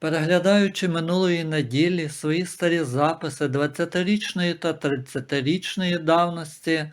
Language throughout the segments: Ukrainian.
Переглядаючи минулої неділі свої старі записи 20-річної та 30-річної давності,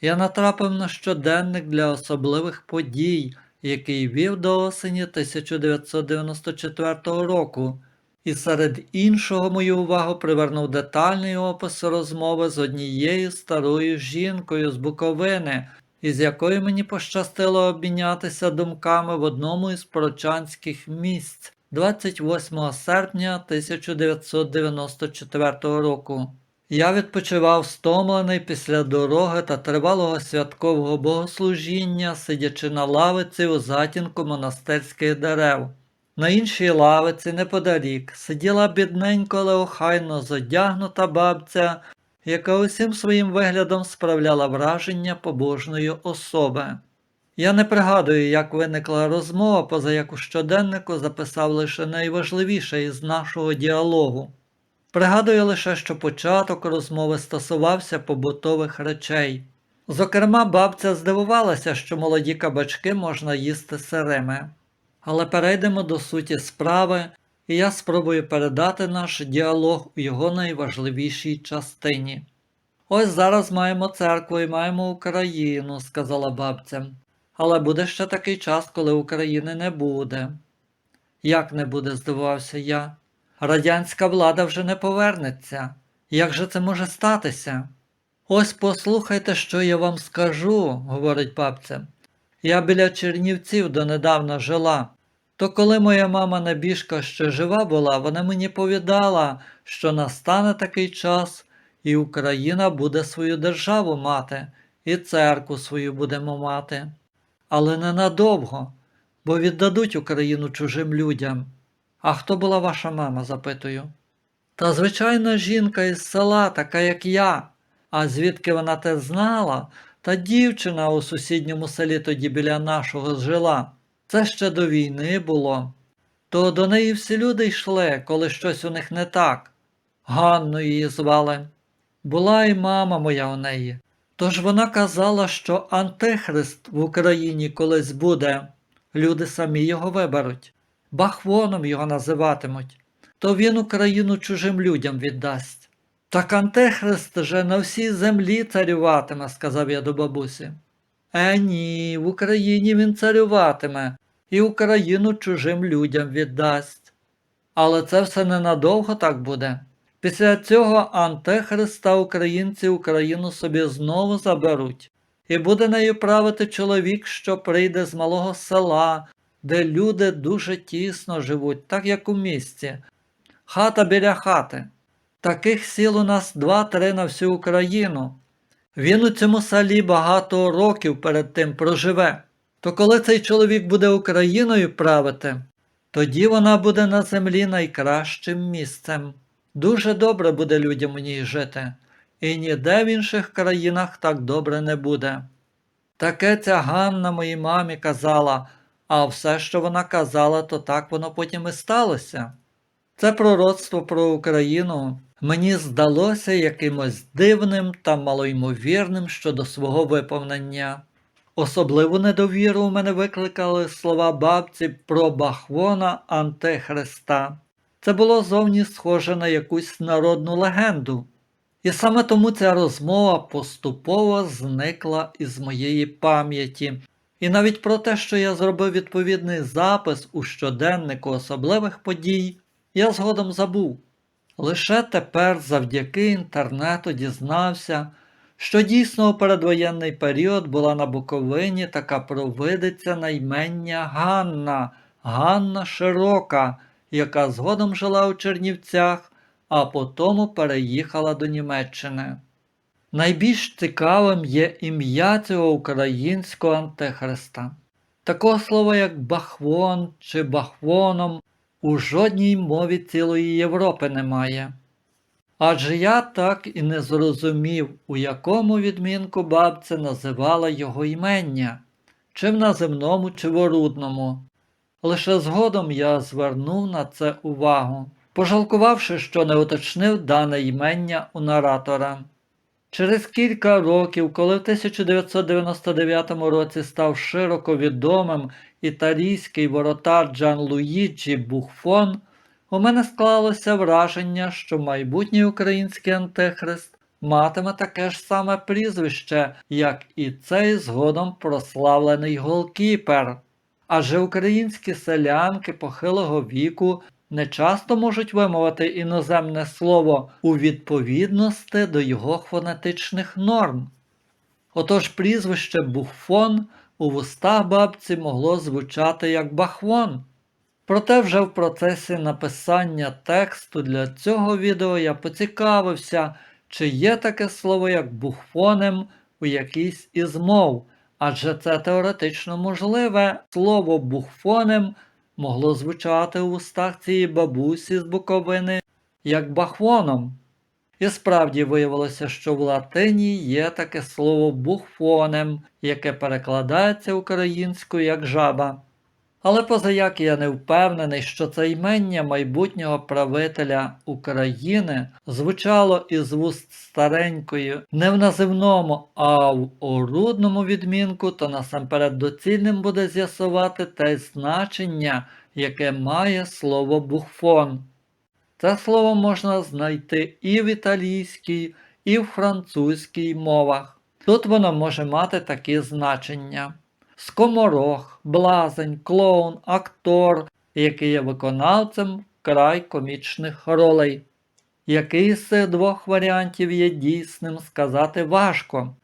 я натрапив на щоденник для особливих подій, який вів до осені 1994 року, і серед іншого мою увагу привернув детальний опис розмови з однією старою жінкою з Буковини, із якою мені пощастило обмінятися думками в одному із прочанських місць 28 серпня 1994 року. Я відпочивав стомлений після дороги та тривалого святкового богослужіння, сидячи на лавиці у затінку монастирських дерев. На іншій лавиці неподалік сиділа бідненько, але охайно зодягнута бабця, яка усім своїм виглядом справляла враження побожної особи. Я не пригадую, як виникла розмова, поза як у щоденнику записав лише найважливіше із нашого діалогу. Пригадую лише, що початок розмови стосувався побутових речей. Зокрема, бабця здивувалася, що молоді кабачки можна їсти сирими. Але перейдемо до суті справи, і я спробую передати наш діалог у його найважливішій частині. Ось зараз маємо церкву і маємо Україну, сказала бабця. Але буде ще такий час, коли України не буде. Як не буде, здивувався я. Радянська влада вже не повернеться. Як же це може статися? Ось послухайте, що я вам скажу, говорить бабця. Я біля Чернівців донедавна жила. То коли моя мама небіжка ще жива була, вона мені повідала, що настане такий час, і Україна буде свою державу мати, і церкву свою будемо мати. Але ненадовго, бо віддадуть Україну чужим людям. А хто була ваша мама? запитую. Та звичайна жінка із села, така як я. А звідки вона те знала, та дівчина у сусідньому селі тоді біля нашого жила. Це ще до війни було. То до неї всі люди йшли, коли щось у них не так. Ганну її звали. Була і мама моя у неї. Тож вона казала, що Антихрист в Україні колись буде. Люди самі його виберуть. Бахвоном його називатимуть, то він Україну чужим людям віддасть. Так Антихрист же на всій землі царюватиме, сказав я до бабусі. Е, ні, в Україні він царюватиме і Україну чужим людям віддасть. Але це все ненадовго так буде. Після цього Антихриста українці Україну собі знову заберуть, і буде нею правити чоловік, що прийде з малого села, де люди дуже тісно живуть, так як у місті. Хата біля хати. Таких сіл у нас два-три на всю Україну. Він у цьому селі багато років перед тим проживе. То коли цей чоловік буде Україною правити, тоді вона буде на землі найкращим місцем. Дуже добре буде людям у ній жити, і ніде в інших країнах так добре не буде. Таке ця Ганна моїй мамі казала, а все, що вона казала, то так воно потім і сталося. Це пророцтво про Україну мені здалося якимось дивним та малоймовірним щодо свого виповнення. Особливу недовіру у мене викликали слова бабці про Бахвона Антихриста. Це було зовні схоже на якусь народну легенду. І саме тому ця розмова поступово зникла із моєї пам'яті. І навіть про те, що я зробив відповідний запис у щоденнику особливих подій, я згодом забув. Лише тепер завдяки інтернету дізнався, що дійсно у передвоєнний період була на Буковині така провидиця на імення Ганна, Ганна Широка, яка згодом жила у Чернівцях, а потому переїхала до Німеччини. Найбільш цікавим є ім'я цього українського антихриста. Такого слова, як бахвон чи бахвоном, у жодній мові цілої Європи немає. Адже я так і не зрозумів, у якому відмінку бабця називала його імення, чи в наземному, чи в орудному. Лише згодом я звернув на це увагу, пожалкувавши, що не уточнив дане імення у наратора. Через кілька років, коли в 1999 році став широко відомим італійський воротар Джан Луїджі Буфон, У мене склалося враження, що майбутній український антихрист матиме таке ж саме прізвище, як і цей згодом прославлений голкіпер. Адже українські селянки похилого віку не часто можуть вимовити іноземне слово у відповідності до його фонетичних норм. Отож прізвище Буфон у вустах бабці могло звучати як бахвон. Проте вже в процесі написання тексту для цього відео я поцікавився, чи є таке слово як бухфонем у якійсь із мов, адже це теоретично можливе слово бухфонем могло звучати у устах цієї бабусі з Буковини як бахвоном. І справді виявилося, що в латині є таке слово бухфонем, яке перекладається українською як жаба. Але позаяк я не впевнений, що це ймення майбутнього правителя України звучало із вуст старенької не в називному, а в орудному відмінку, то насамперед доцільним буде з'ясувати те значення, яке має слово бухфон. Це слово можна знайти і в італійській, і в французькій мовах. Тут воно може мати такі значення скоморох, блазень, клоун, актор, який є виконавцем край комічних ролей. Який з цих двох варіантів є дійсним, сказати важко.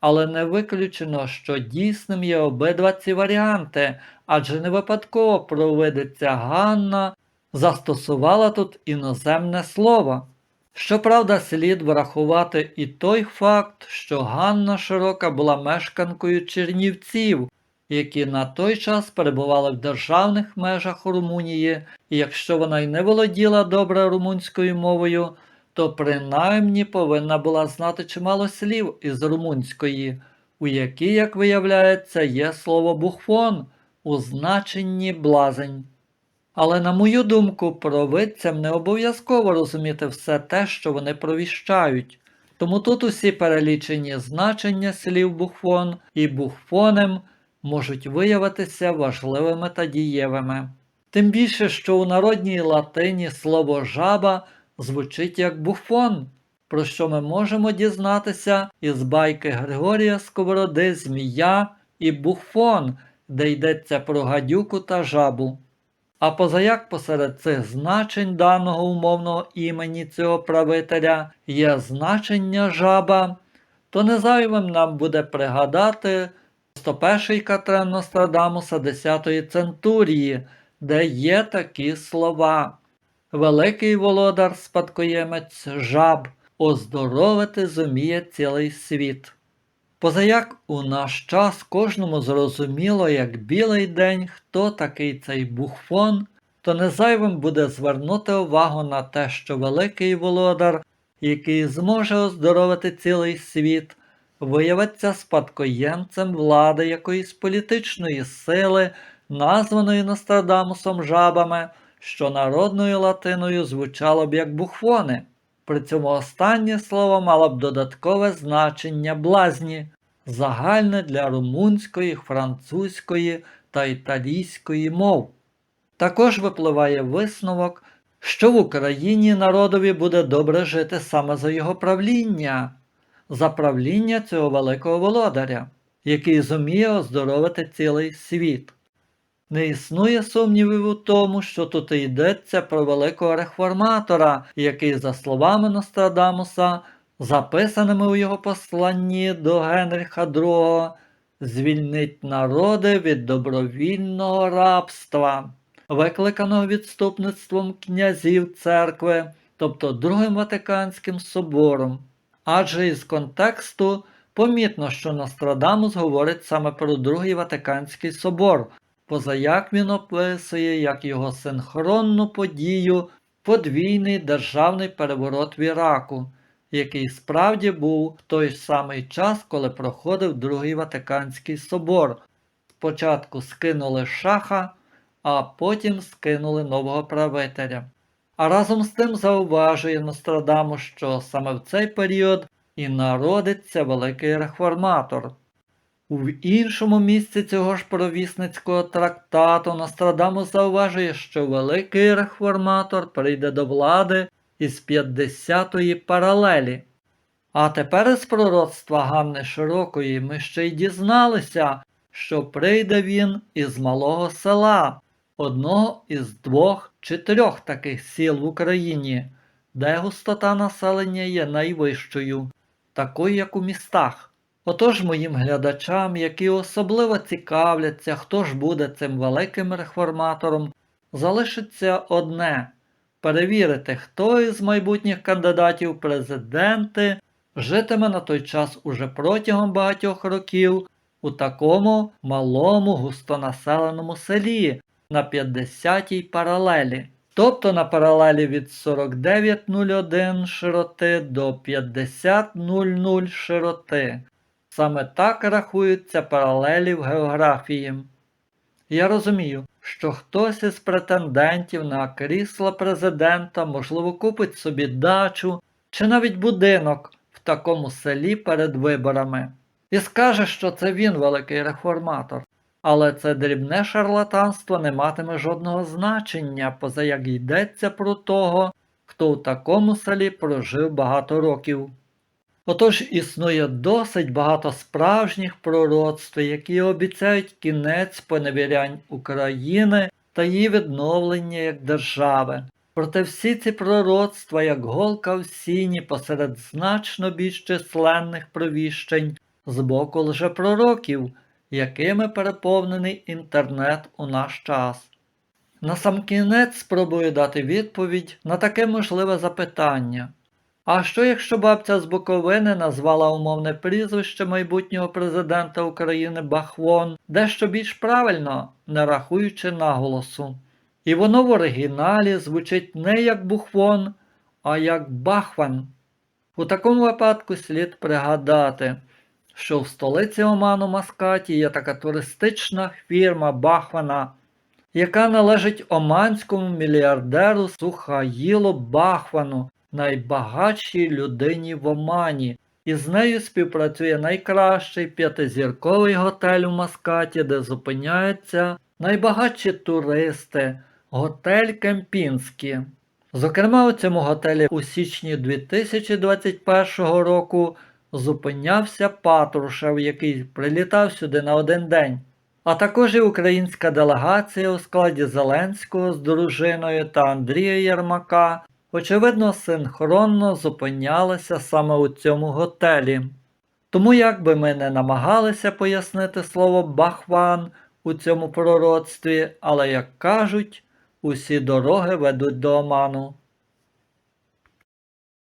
Але не виключено, що дійсним є обидва ці варіанти, адже не випадково провидиця Ганна застосувала тут іноземне слово. Щоправда, слід врахувати і той факт, що Ганна Широка була мешканкою Чернівців, які на той час перебували в державних межах Румунії, і якщо вона й не володіла добре румунською мовою, то принаймні повинна була знати чимало слів із румунської, у якій, як виявляється, є слово бухфон у значенні блазень. Але, на мою думку, провидцям не обов'язково розуміти все те, що вони провіщають. Тому тут усі перелічені значення слів бухфон і бухфонем можуть виявитися важливими та дієвими. Тим більше, що у народній латині слово жаба звучить як буфон, про що ми можемо дізнатися із байки Григорія Сковороди Змія і Буфон, де йдеться про гадюку та жабу. А позаяк посеред цих значень даного умовного імені цього правителя є значення жаба, то незайвим нам буде пригадати 101 Катрен Нострадамуса 10-ї центурії, де є такі слова. Великий володар спадкоємець жаб, оздоровити зуміє цілий світ. Позаяк у наш час кожному зрозуміло, як білий день, хто такий цей бухфон, то незайвим буде звернути увагу на те, що великий володар, який зможе оздоровити цілий світ, виявиться спадкоємцем влади якоїсь політичної сили, названої Нострадамусом жабами, що народною латиною звучало б як бухфони. При цьому останнє слово мало б додаткове значення блазні, загальне для румунської, французької та італійської мов. Також випливає висновок, що в Україні народові буде добре жити саме за його правління, за правління цього великого володаря, який зуміє оздоровити цілий світ. Не існує сумнівів у тому, що тут йдеться про великого реформатора, який, за словами Нострадамуса, записаними у його посланні до Генріха II, звільнить народи від добровільного рабства, викликаного відступництвом князів церкви, тобто Другим Ватиканським собором. Адже із контексту помітно, що Нострадамус говорить саме про Другий Ватиканський собор позаяк він описує як його синхронну подію подвійний державний переворот в Іраку, який справді був в той самий час, коли проходив Другий Ватиканський собор. Спочатку скинули шаха, а потім скинули нового правителя. А разом з тим зауважує Нострадаму, що саме в цей період і народиться великий реформатор. У іншому місці цього ж провісницького трактату Нострадамус зауважує, що великий реформатор прийде до влади із 50-ї паралелі. А тепер із пророцтва Ганни Широкої ми ще й дізналися, що прийде він із малого села, одного із двох чи трьох таких сіл в Україні, де густота населення є найвищою, такою як у містах. Отож моїм глядачам, які особливо цікавляться, хто ж буде цим великим реформатором, залишиться одне перевірити, хто із майбутніх кандидатів президенти житиме на той час уже протягом багатьох років у такому малому густонаселеному селі на 50-й паралелі. Тобто на паралелі від 4901 широти до 5000 широти. Саме так рахуються паралелі в географії. Я розумію, що хтось із претендентів на крісло президента, можливо, купить собі дачу чи навіть будинок в такому селі перед виборами і скаже, що це він великий реформатор. Але це дрібне шарлатанство не матиме жодного значення, поза як йдеться про того, хто в такому селі прожив багато років. Отож існує досить багато справжніх пророцтв, які обіцяють кінець поневірянь України та її відновлення як держави. Проте всі ці пророцтва, як голка в сіні посеред значно більш численних провіщень з боку лжепророків, якими переповнений інтернет у наш час. Насамкінець спробую дати відповідь на таке можливе запитання. А що якщо бабця з Буковини назвала умовне прізвище майбутнього президента України Бахвон дещо більш правильно, не рахуючи наголосу? І воно в оригіналі звучить не як Бухвон, а як Бахван. У такому випадку слід пригадати, що в столиці Оману Маскаті є така туристична фірма Бахвана, яка належить оманському мільярдеру Сухаїлу Бахвану, найбагатшій людині в Омані, і з нею співпрацює найкращий п'ятизірковий готель у Маскаті, де зупиняються найбагатші туристи, готель Кемпінський. Зокрема, у цьому готелі у січні 2021 року зупинявся Патрушев, який прилітав сюди на один день. А також і українська делегація у складі Зеленського з дружиною та Андрія Єрмака, очевидно, синхронно зупинялися саме у цьому готелі. Тому, як би ми не намагалися пояснити слово Бахван у цьому пророцтві, але, як кажуть, усі дороги ведуть до Оману.